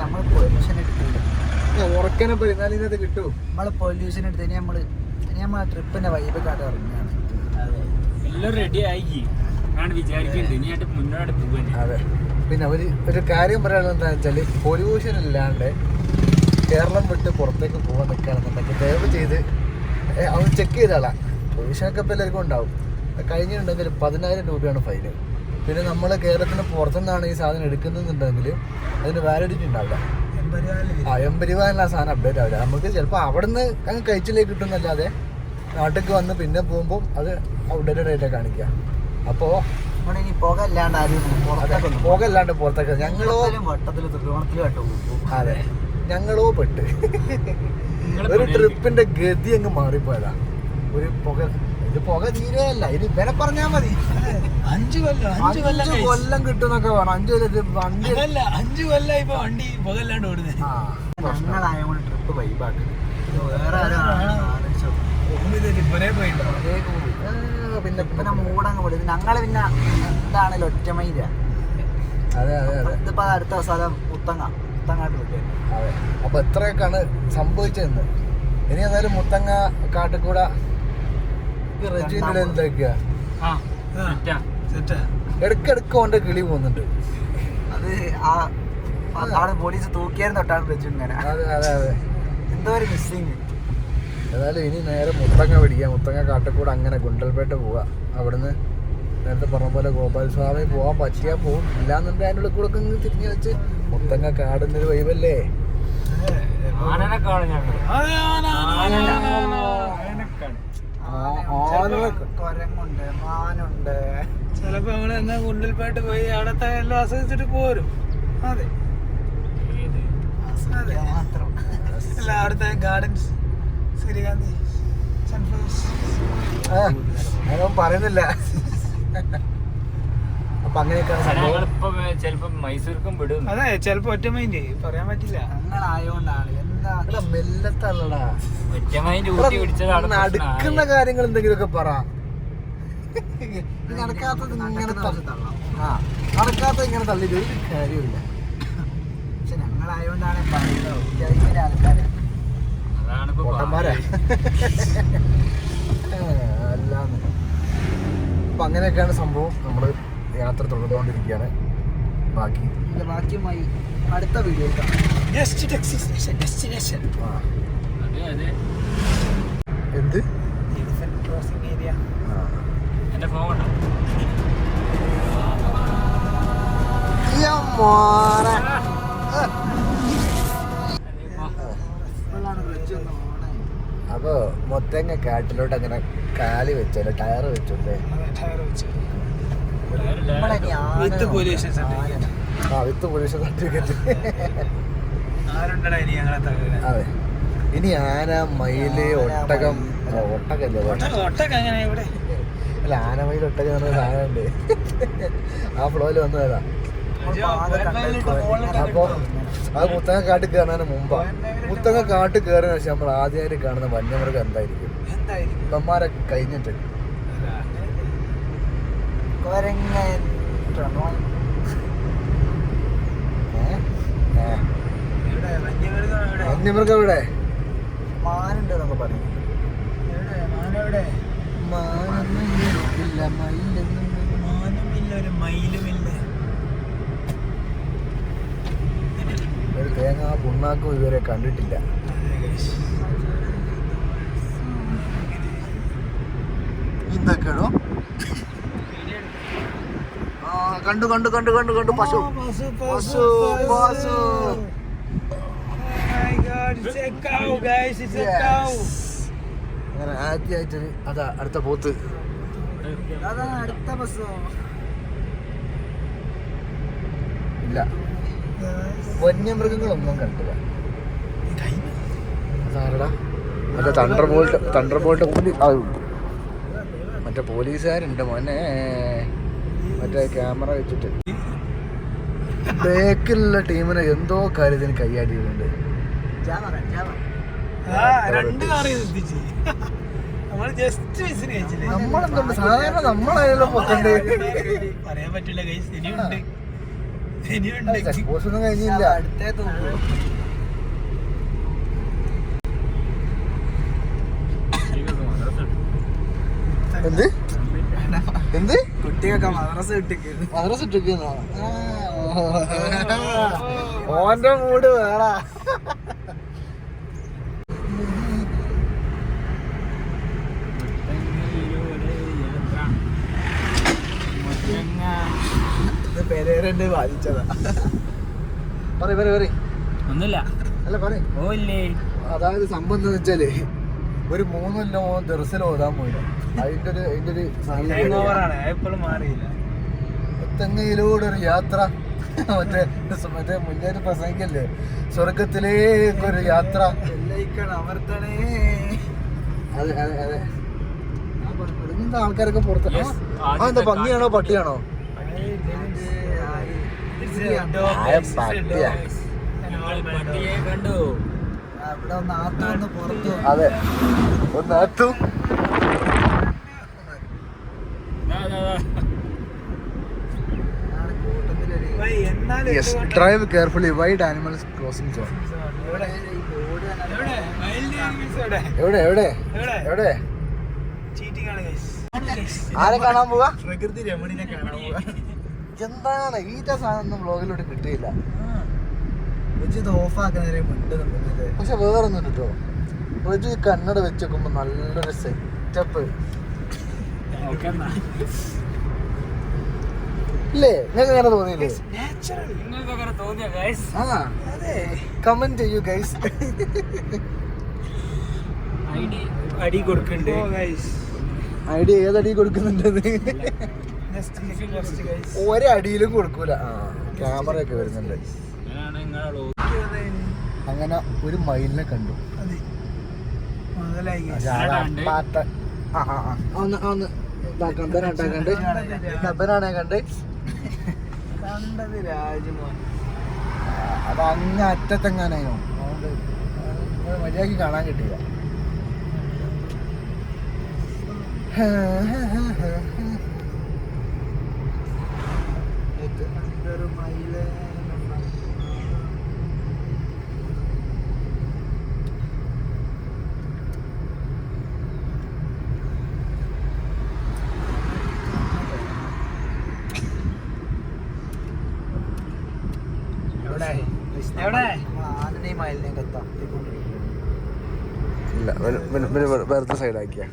നമ്മൾ പൊല്യൂഷൻ എടുത്തില്ല ഉറക്കനെ പെരുന്നാൾ ഇതിനകത്ത് കിട്ടൂ നമ്മൾ പൊല്യൂഷൻ എടുത്ത് ഇനി നമ്മൾ ഇനി നമ്മൾ ട്രിപ്പിന്റെ വൈബ് കാട്ട് ഇറങ്ങുകയാണ്. എല്ലാം റെഡി ആയി. ഞാൻ വിചാരിക്കുന്നുണ്ട് മുന്നോട്ട് പോകാൻ അതെ. പിന്നെ ഒരു ഒരു കാര്യം പറയാനുള്ളത് എന്താ വെച്ചാൽ പൊല്യൂഷൻ ഇല്ലാണ്ട് കേരളം വിട്ട് പുറത്തേക്ക് പോകാൻ നിൽക്കുകയാണെന്നുണ്ടെങ്കിൽ ദയവ് ചെയ്ത് അവൻ ചെക്ക് ചെയ്താളാ. പൊല്യൂഷനൊക്കെ ഇപ്പം എല്ലാവർക്കും ഉണ്ടാവും. കഴിഞ്ഞിട്ടുണ്ടെങ്കിൽ പതിനായിരം രൂപയാണ് ഫൈന് പിന്നെ നമ്മൾ കേരളത്തിന് പുറത്തുനിന്നാണ് ഈ സാധനം എടുക്കുന്നുണ്ടെങ്കിൽ അതിന് വാലിഡിറ്റി ഉണ്ടാവില്ല. ആ രൂപ സാധനം അപ്ഡേറ്റ് ആവില്ല. നമുക്ക് ചിലപ്പോൾ അവിടെ നിന്ന് അങ്ങ് കഴിച്ചിലേക്ക് കിട്ടുന്നല്ലാതെ നാട്ടിലേക്ക് വന്ന് പിന്നെ പോകുമ്പോൾ അത് അപ്ഡേറ്റഡ് ആയിട്ടാണ് കാണിക്കുക അപ്പോൾ പോകല്ലാണ്ട് പുറത്തേക്ക് ഞങ്ങളോ അതെ ഞങ്ങളോ പെട്ട്. ഒരു ട്രിപ്പിന്റെ ഗതി അങ്ങ് മാറിപ്പോയതാ. ഒരു പുക ഇത് പുക തീരെയല്ല ഇത് ഇവരെ പറഞ്ഞാൽ മതി. അഞ്ചു കൊല്ലം അഞ്ചു കൊല്ലം അഞ്ച് കൊല്ലം കിട്ടുന്നൊക്കെ പറഞ്ഞു. അഞ്ചു കൊല്ലം വണ്ടി അതല്ല അഞ്ചു കൊല്ലം ഇപ്പൊ വണ്ടി പുകല്ലാണ്ട് ഓടുന്നത് ആ. ഞങ്ങളായതുകൊണ്ട് ട്രിപ്പ് വൈബാക്കി വേറെ പിന്നെ പിന്നെ മൂടങ്ങ് വിടും ഞങ്ങൾ പിന്നെ എന്താണല്ലോ ഒറ്റമൈര അതെ അതെ അതെ. ഇതിപ്പോ അടുത്ത സ്ഥലം മുത്തങ്ങ. മുത്തങ്ങാട്ട് വിട്ടു അതെ. അപ്പൊ എത്രയൊക്കെയാണ് സംഭവിച്ചതെന്ന്. ഇനി ഏതായാലും മുത്തങ്ങ കാട്ടിക്കൂട. റെജിന്റെ എന്തൊക്കെയാ ആ ഇടയ്ക്കിടയ്ക്ക് കൊണ്ട് കിളി പോകുന്നുണ്ട്. അത് ആ അവിടെ പോലീസ് തൂക്കിയായിരുന്നു തൊട്ടാണ് വെച്ചു ഇങ്ങനെ. എന്തോ ഒരു മിസ്സിങ് ഏതായാലും ഇനി നേരെ മുത്തങ്ങ പിടിക്കുക മുത്തങ്ങ കാട്ടക്കൂടെ അങ്ങനെ ഗുണ്ടൽപേട്ട പോവുക അവിടുന്ന് നേരത്തെ പറഞ്ഞ പോലെ ഗോപാൽ സ്വാമി പോവാൻ പറ്റിയാ പോവും. ഇല്ലാന്നുണ്ടെങ്കിൽ അതിന്റെ ഉള്ളിൽ കൂടെ ഒക്കെ തിരിഞ്ഞു വെച്ച്. മുത്തങ്ങ കാടിന്റെ ഒരു വൈബല്ലേ ആനനെ കാണും ഞങ്ങൾ അതെ, ആന, ആന, ആന, ആന, ആന. ആനകളൊക്കെ കൊരങ്ങുണ്ട് മാനുണ്ട് ചിലപ്പോ നമ്മൾ എന്നാ കുണ്ടിൽപേട്ട് പോയി അവിടത്തെ എല്ലാം ആസ്വദിച്ചിട്ട് പോരും. അതെ. അല്ല അവിടുത്തെ ഗാർഡൻസ്. സൂര്യകാന്തി സൺഫ്ലവേഴ്സ് പറയുന്നില്ല. അപ്പൊ അങ്ങനെയൊക്കെയാണ് ചെലപ്പോ മൈസൂർക്കും വിടും. അതെ ചിലപ്പോ ഒറ്റ മൈൻഡ് പറയാൻ പറ്റില്ല. എന്താ എടാ, മെല്ലത്തല്ലടാ ഒറ്റമൈൻഡ് ഊട്ടി പിടിച്ചതാണ് നടക്കുന്ന കാര്യങ്ങൾ എന്തെങ്കിലുമൊക്കെ പറ. നടക്കാത്തത് ഇങ്ങനെ തള്ളി-. ആ നടക്കാത്തത് ഇങ്ങനെ തള്ളിയിട്ട് ഒരു കാര്യമില്ല പക്ഷെ ഞങ്ങളായോണ്ടാണ് പറയുന്നത്. ആൾക്കാരെ. പൊട്ടന്മാരാ. അല്ലാന്ന്. അപ്പൊ അങ്ങനെയൊക്കെയാണ് സംഭവം. നമ്മൾ യാത്ര തുടർന്നുകൊണ്ടിരിക്കുകയാണ്. ബാക്കി. ബാക്കിയുമായി അടുത്ത വീഡിയോ ഡെസ്റ്റിനേഷൻ ഡെസ്റ്റിനേഷൻ അതെ അതെ എന്ത് എലിഫന്റ് ക്രോസിംഗ് ഏരിയ ആ. എന്റെ ഫോൺ ബ്രിഡ്ജ് അപ്പൊ മൊത്തങ്ങ കാട്ടിലോട്ട് അങ്ങനെ കാലി വെച്ചല്ലേ ടയർ വെച്ചല്ലേ വെച്ച് ഉണ്ട്. ആ വിത്ത് പൊല്യൂഷൻ സർട്ടിഫിക്കറ്റ് തകരാൻ? അതെ. ഇനി ആന മയിൽ ഒട്ടകം. ആ, ഒട്ടകല്ലേ? ഒട്ടകം ഒട്ടക ഒട്ടക ഇവിടെ? അല്ല ആന ഒട്ടക പറഞ്ഞ സാധനമുണ്ട്. ആ ഫ്ലോയിൽ വന്നതാ കണ്ടത് കുരങ്ങനെ അപ്പൊ അത് മുത്തങ്ങ കാട്ടിൽ കയറുന്നതിന് മുമ്പാ. മുത്തങ്ങ കാട്ടിൽ കയറുന്ന ശേഷം നമ്മൾ ആദ്യമായിട്ട് കാണുന്ന വന്യമൃഗം എന്തായിരിക്കും? ഇവന്മാരെ കഴിഞ്ഞിട്ട്. വന്യമൃഗം ഇവിടെ മാനുണ്ട് എന്നൊക്കെ പറയും എവിടെ? മാനെവിടെ? മാനുമില്ല ഒരു മയിലുമില്ല ഒരു തേങ്ങ പുണ്ണാക്കും ഇതുവരെ കണ്ടിട്ടില്ല. ആ കണ്ടു കണ്ടു കണ്ടു കണ്ടു കണ്ടു പശു പശു പശു, പശു. Oh my God, it's a cow, guys, it's a cow. അങ്ങനെ ആദ്യമായിട്ട് അതാ അടുത്ത പോത്ത്. അതാ അടുത്ത ബസ്. ഇല്ല. വന്യമൃഗങ്ങളൊന്നും കണ്ടില്ല അതാരടാ? മറ്റേ തണ്ടർ ബോൾട്ട് തണ്ടർ ബോൾട്ട് ആ, മറ്റേ പോലീസുകാരുണ്ട് മോനെ. മറ്റേ ക്യാമറ വെച്ചിട്ട്. ബേക്കിലുള്ള ടീമിനെ എന്തോ കാര്യത്തിന് കൈയാടിയിട്ടുണ്ട് ജാവറ ആ, രണ്ട് കാറ് എത്തിച്ച് നമ്മൾ ജസ്റ്റ് മിസ്സിന് കഴിച്ചില്ലേ നമ്മളെന്തുണ്ട് സാധാരണ നമ്മളായാലും പൊക്കണ്ട് പറയാൻ പറ്റില്ല കൈസ് ഇനിയുണ്ട് ഇനിയുണ്ട് ഒന്നും കഴിഞ്ഞില്ല അടുത്തേ എന്ത് എന്ത് കുട്ടികൾക്ക് മദ്രസ ഇട്ടിക്കുന്നു മദ്രസ ഇട്ടിക്കുന്നോ ഓന്റെ മൂട് വേടാ ഇത് പെരേരണ്ട് ബാധിച്ചതാ. പറ പറ പറയ്. ഒന്നുമില്ല. അല്ല പറ ഓ ഇല്ലേ അതായത് സംഭവം എന്താ വെച്ചാൽ ഒരു മൂന്നല്ലോ ദർശനം ഓടാൻ പോയില്ല. അതിന്റെ ഒരു അതിന്റെ ഒരു ഹാങ് മാറിയില്ല. തെങ്ങയിലൂടെ ഒരു യാത്ര. മറ്റേ മറ്റേ മുന്നേറ്റ് പ്രസംഗിക്കല്ലേ? സ്വർഗത്തിലേക്ക് ഒരു യാത്ര. അമർത്തണേ. അതെ അതെ അതെ. ഇങ്ങനത്തെ ആൾക്കാരൊക്കെ പുറത്ത്. ആ എന്താ ഭംഗിയാണോ? പട്ടിയാണോ? അതെ എന്നാലും yes drive carefully wild animals crossing zone എവിടെ? എവിടെ? എവിടെ. ആരെ കാണാൻ പോവാ പ്രകൃതി രമണിനെ കാണാൻ പോവാ എന്താണ്? ഈറ്റ സാധനം ബ്ലോഗിലോട്ട് കിട്ടിയില്ല. വെച്ച് ഇത് ഒന്നും കിട്ടോ പക്ഷെ ഒരു കണ്ണട വെച്ച് നോക്കുമ്പോ നല്ലൊരു സെറ്റപ്പ്. ഇല്ലേ? നിങ്ങൾക്ക് അങ്ങനെ തോന്നിയില്ലേ. കമന്റ് ചെയ്യൂ ഗൈസ് ഐഡി അടി കൊടുക്കണ്ട്. ഐഡിയ ഏതടി കൊടുക്കുന്നുണ്ടെന്ന്? ഒരടിയിലും കൊടുക്കൂല. ആ ക്യാമറ ഒക്കെ വരുന്നുണ്ട്. അങ്ങനെ ഒരു മയിലിനെ കണ്ടു. ആ ആ ആ ഒന്ന് ഒന്ന്. കമ്പനാട്ടാ കണ്ട്. കമ്പനാണെ കണ്ട്. കണ്ടത് രാജ്മോഹൻ അത് അങ്ങ അറ്റത്തെങ്ങാനോ അതുകൊണ്ട് അത് മര്യാദയ്ക്ക് കാണാൻ കിട്ടില്ല മയിൽ എവിടെ? എവിടെ? ആനനെയും മയിലിനെയൊക്കെ തപ്പിക്കൊണ്ടിരിക്കുന്നു ഇല്ല വെറുതെ സൈഡാക്കിയ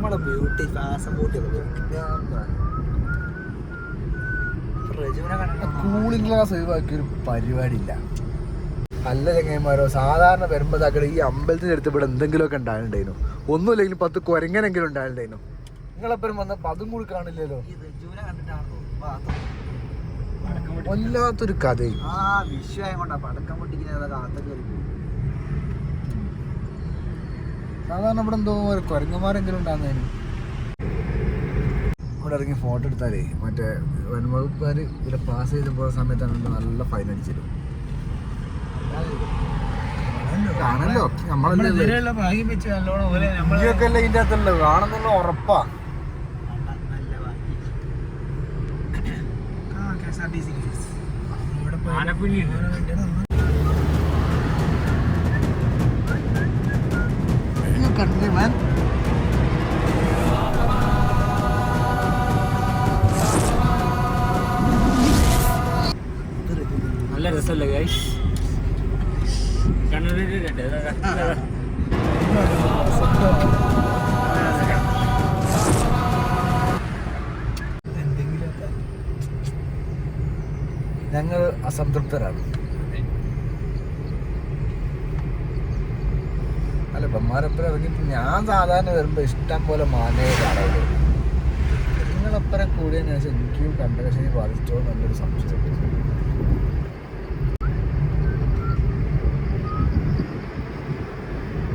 നമ്മളെ ബ്യൂട്ടി ഫാസം ബ്യൂട്ടി കൂളിംഗ് ഗ്ലാസ് ഒഴിവാക്കിയ ഒരു പരിപാടിയില്ല. നല്ല ചങ്ങന്മാരോ സാധാരണ വരുമ്പോ താക്കളെ ഈ അമ്പലത്തിന്റെ അടുത്ത് ഇവിടെ എന്തെങ്കിലുമൊക്കെ ഉണ്ടായിട്ടുണ്ടായിരുന്നു ഒന്നുമില്ലെങ്കിൽ പത്ത് കുരങ്ങനെങ്കിലും ഉണ്ടായിട്ടുണ്ടായിരുന്നു നിങ്ങളെപ്പോഴും വന്ന അതും കൂടി കാണില്ലല്ലോ? വല്ലാത്തൊരു കഥയും ആ വിഷയം കൊണ്ടാ പടക്കം പൊട്ടിക്കുന്നത് കാത്തൊക്കെ കയറി പോയി. സാധാരണ ഇവിടെ എന്തോ ഒരു കുരങ്ങന്മാരെങ്കിലും ഉണ്ടാകുന്നതിന് ഇവിടെ ഇറങ്ങി ഫോട്ടോ എടുത്താലേ മറ്റേ വനംവകുപ്പുകാർ ഇവിടെ പാസ് ചെയ്ത് പോകുന്ന സമയത്താണ് നല്ല ഫൈൻ അടിച്ചിരും കാണല്ലോ നമ്മൾ നമ്മളല്ലേ ഭാഗ്യം അല്ലേ ഇതിന്റെ അകത്തല്ലോ കാണുന്നുള്ള ഉറപ്പാ. നല്ല ഞങ്ങൾ അസംതൃപ്തരാണ്. അല്ല ബമ്മാരപ്പുറം ഇറങ്ങിയിട്ട് ഞാൻ സാധാരണ വരുമ്പോൾ ഇഷ്ടം പോലെ മാനേ കാണുള്ളൂ നിങ്ങളപ്പുറം കൂടിയതിനു ശേഷം എനിക്കും കണ്ടകശനി ബാധിച്ചോ എന്നൊരു സംശയം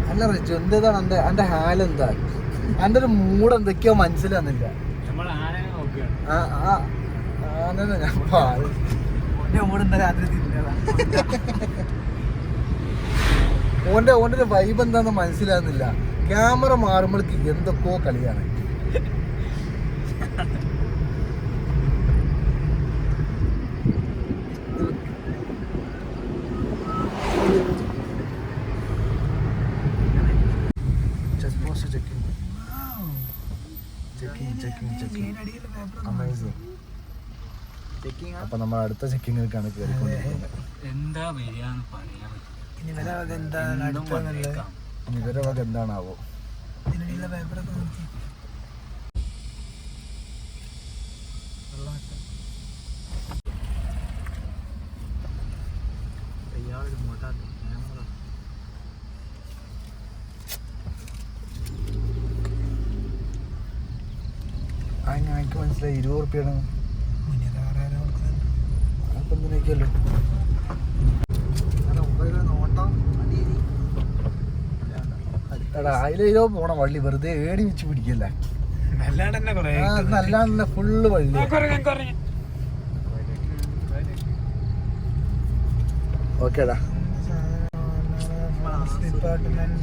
അല്ല റിച്ചു എന്താണ് എന്റെ എന്റെ എന്താ? എന്റെ ഒരു മൂഡ് എന്തൊക്കെയോ മനസ്സിലാകുന്നില്ല ആ ആ ആ ഞാൻ ഞാൻ രാത്രി. ഓന്റെ ഓന്റെ ഒരു വൈബ് എന്താന്ന് മനസ്സിലാകുന്നില്ല ക്യാമറ മാറുമ്പോഴേക്ക് എന്തൊക്കെയോ കളിയാണ് അപ്പൊ നമ്മൾ അടുത്ത ചെക്കിങ്ങിലേക്കാണ് കയറിക്കൊണ്ടിരിക്കുന്നത് എന്താ വരികയെന്ന് പറയാൻ ഇനി വരെ എന്താണ് അടുത്തെന്നുള്ളത് ഇനി ഇവരെ വക എന്താണാവോ? ആ മനസ്സിലായി ഇരുപത് കൊടുക്കുന്നുണ്ട് അടിയേരി എടാ അതിലേതോ പോണ വള്ളി വെറുതെ ഏടി വെച്ച് പിടിക്കല്ല തന്നെ നല്ലാണ്ട് ഫുള്ള് വള്ളി ഓക്കേടാ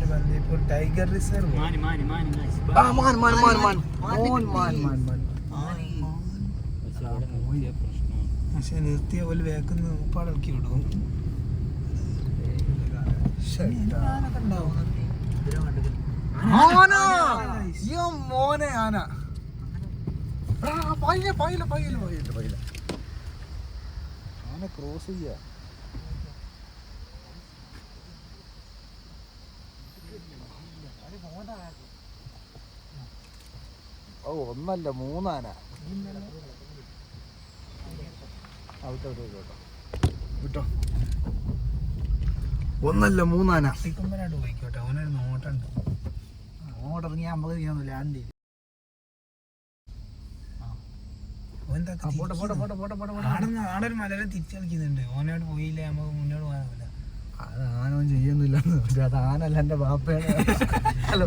ബന്ദിപ്പൂർ ടൈഗർ റിസർവ്. ആ മാൻ മാൻ മാൻ മാൻ മോൻ മാൻ മാൻ മാൻ പക്ഷെ നിർത്തിയ പോലെ വേക്കുന്ന ഉപ്പാടിളക്കി വിടും മോനെ ആന. ആന ക്രോസ് ചെയ്യാ. ഓ ഒന്നല്ല മൂന്നാന. വിട്ടോ? ഒന്നല്ല മൂന്നാന. സിക്കുമ്പനായിട്ട് പോയിക്കോട്ടെ അവനൊരു നോട്ടുണ്ട്. അങ്ങോട്ട് ഇറങ്ങി നമുക്ക് ചെയ്യാൻ ലാൻഡ് ചെയ്യും? ആടൊരു മലരെ തിരിച്ചു കളിക്കുന്നുണ്ട്. ഓനോട് പോയില്ലേ നമുക്ക് മുന്നോട്ട് അത് ചെയ്യുന്നില്ല അത് ആനല്ല എന്റെ ബാപ്പയാണ് അല്ല,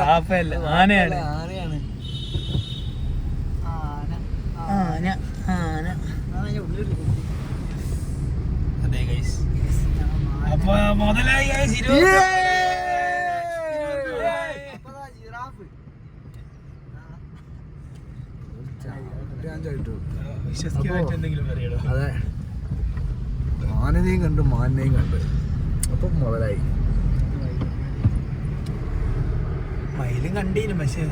ബാപ്പയല്ല. ആനയാണ്. ആനയാണ്. ആന. ആന. അതെ ഗൈസ് അപ്പൊ മുതലായി അതെ. മാനിനെയും കണ്ടു മാനിനെയും കണ്ടു. അപ്പൊ മുതലായി. മയിലും കണ്ടില്ല പക്ഷേ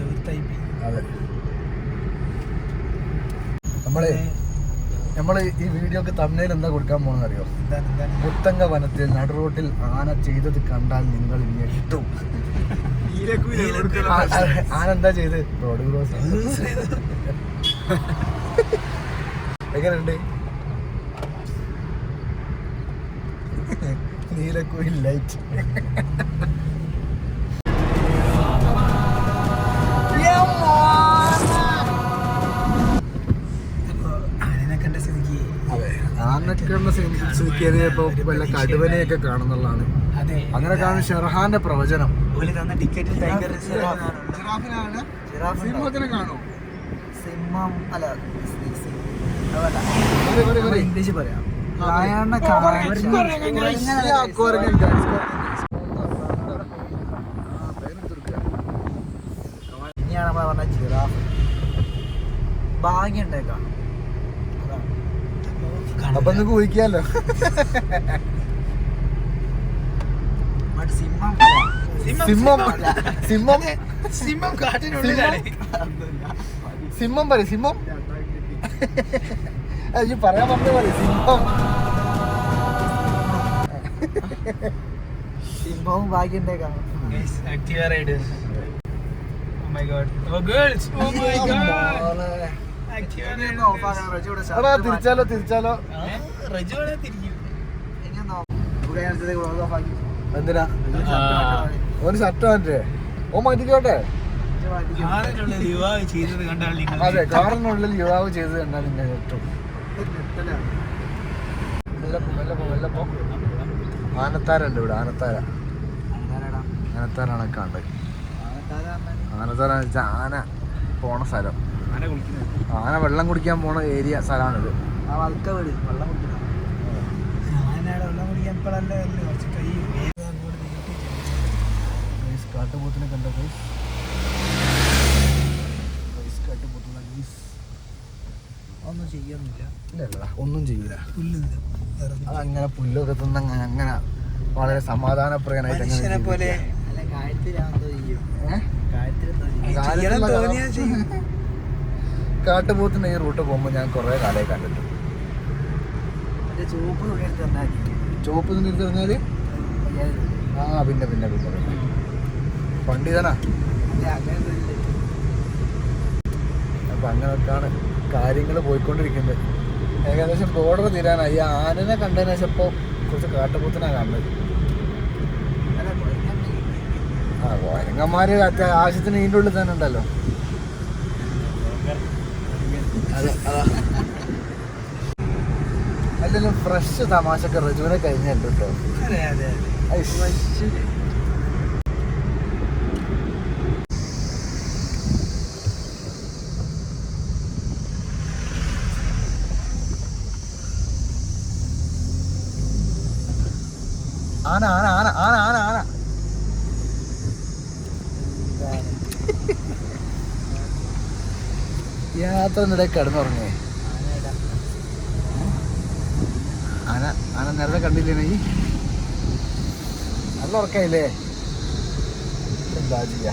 അതെ നമ്മൾ നമ്മൾ ഈ വീഡിയോക്ക് തമ്മിൽ എന്താ കൊടുക്കാൻ പോകുന്നത് അറിയോ മുത്തങ്ക വനത്തിൽ നടുറോട്ടിൽ ആന ചെയ്തത് കണ്ടാൽ നിങ്ങൾ ഞെട്ടും ആന എന്താ ചെയ്ത് റോഡ് ക്രോസ് എങ്ങനെയുണ്ട്? നീലക്കുയിൽ ലൈറ്റ് കയറിയപ്പോ വല്ല കടുവനെയൊക്കെ കാണുന്നുള്ളതാണ്. അങ്ങനെ കാണുന്ന ഷെർഹാന്റെ പ്രവചനം. സിംഹത്തിനെ കാണും സിംഹം അല്ല. ഇംഗ്ലീഷ് പറയാം. ഇനിയാണ് പറഞ്ഞ ജിറാഫ്. ഭാഗ്യം അപ്പൊ നിങ്ങൾക്ക് ഊഹിക്കാലോ സിംഹം സിംഹം സിംഹം സിംഹം കാട്ടിനുള്ളിലാണ് സിംഹം പറയും സിംഹം? അത് ഈ പറയാൻ പറഞ്ഞ പോലെ സിംഹം. സിംഹവും ഭാഗ്യം ഉണ്ടേക്കാം Activa riders oh my god oh girls oh my god തിരിച്ചാലോ തിരിച്ചാലോ. എന്തിനാ? ഒരു ഷർട്ട് മാറ്റേ ഓ മാറ്റിക്കോട്ടെ? അതെ കാറിനുള്ളിൽ യുവാവ് ചെയ്ത് കണ്ടാൽ നിങ്ങൾ ആനത്താരുണ്ട് ഇവിടെ ആനത്താര? ആനത്താരാണ് കണ്ടത്. ആനത്താരാ ആന. പോണ സ്ഥലം. ആന വെള്ളം കുടിക്കാൻ പോണ ഏരിയ സ്ഥലമാണിത്. കാട്ടുപോത്തിനെ കണ്ടോ ഗൈസ് ഒന്നും ഇല്ല ഒന്നും ചെയ്യൂല. അതങ്ങനെ പുല്ലൊക്കെ തിന്ന അങ്ങനെ അങ്ങനെ വളരെ സമാധാനപ്രിയനായിട്ട് അങ്ങനെ പോലെ. കാട്ടുപോത്തിന്റെ ഈ റൂട്ട് പോകുമ്പോൾ ഞാൻ കുറേ കാലേ കണ്ടിട്ടുണ്ട്. ചുവപ്പ് രൂപ. ആ പിന്നെ പിന്നെ പിന്നെ ഇല്ല. അപ്പൊ അങ്ങനെയൊക്കെയാണ് കാര്യങ്ങൾ പോയിക്കൊണ്ടിരിക്കുന്നത്. ഏകദേശം ബോർഡർ തീരാനായി. ഈ ആനനെ കണ്ടതിന് ശേഷം ഇപ്പോൾ കുറച്ച് കാട്ടുപോത്തിനാ അല്ല, ആ വയങ്ങന്മാര് അത്യാവശ്യത്തിന് ഇതിന്റെ ഉള്ളിൽ തന്നെ ഉണ്ടല്ലോ. അല്ലെങ്കിലും ഫ്രഷ് തമാശക്ക് റജുവിനെ കഴിഞ്ഞിട്ടുണ്ട് കേട്ടോ. ആന ആന ആന ആന ആന ആന. യാത്രന്നിടെ കിടന്നുറങ്ങേ ആന ആന നേരത്തെ കണ്ടില്ലേ നീ? നല്ല ഉറക്കായില്ലേ എന്താ ചെയ്യാ?